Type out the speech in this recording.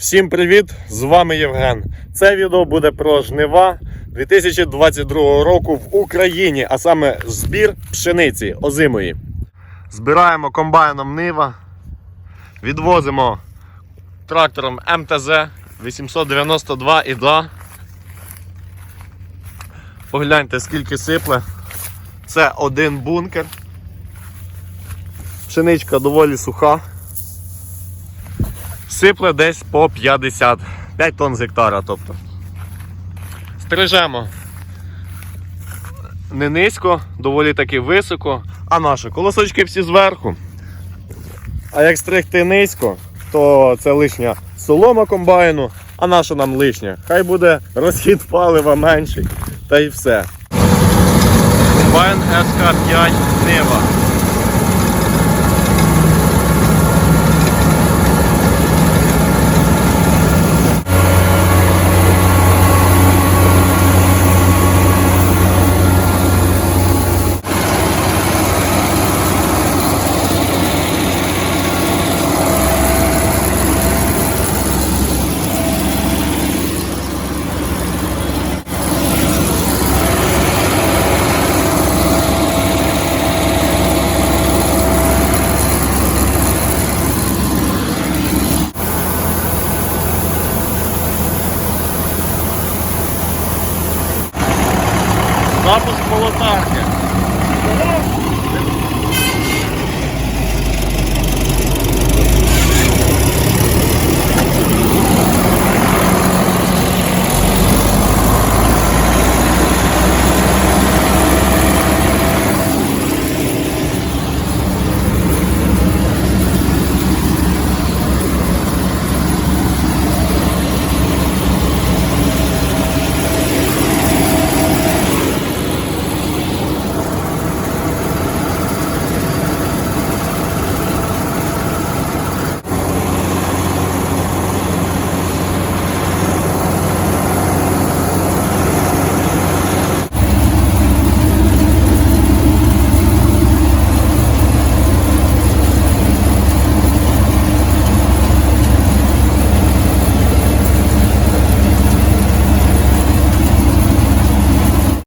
Всім привіт! З вами Євген. Це відео буде про жнива 2022 року в Україні, а саме збір пшениці озимої. Збираємо комбайном Нива, відвозимо трактором МТЗ 892 і Погляньте, скільки сипле. Це один бункер. Пшеничка доволі суха. Сипле десь по 50, 5 тонн з гектара. Тобто. Стрижемо не низько, доволі таки високо, а наші колосочки всі зверху. А як стригти низько, то це лишня солома комбайну, а наша нам лишня. Хай буде розхід палива менший, та й все. Комбайн СК5 Нива. Запуск молотарки.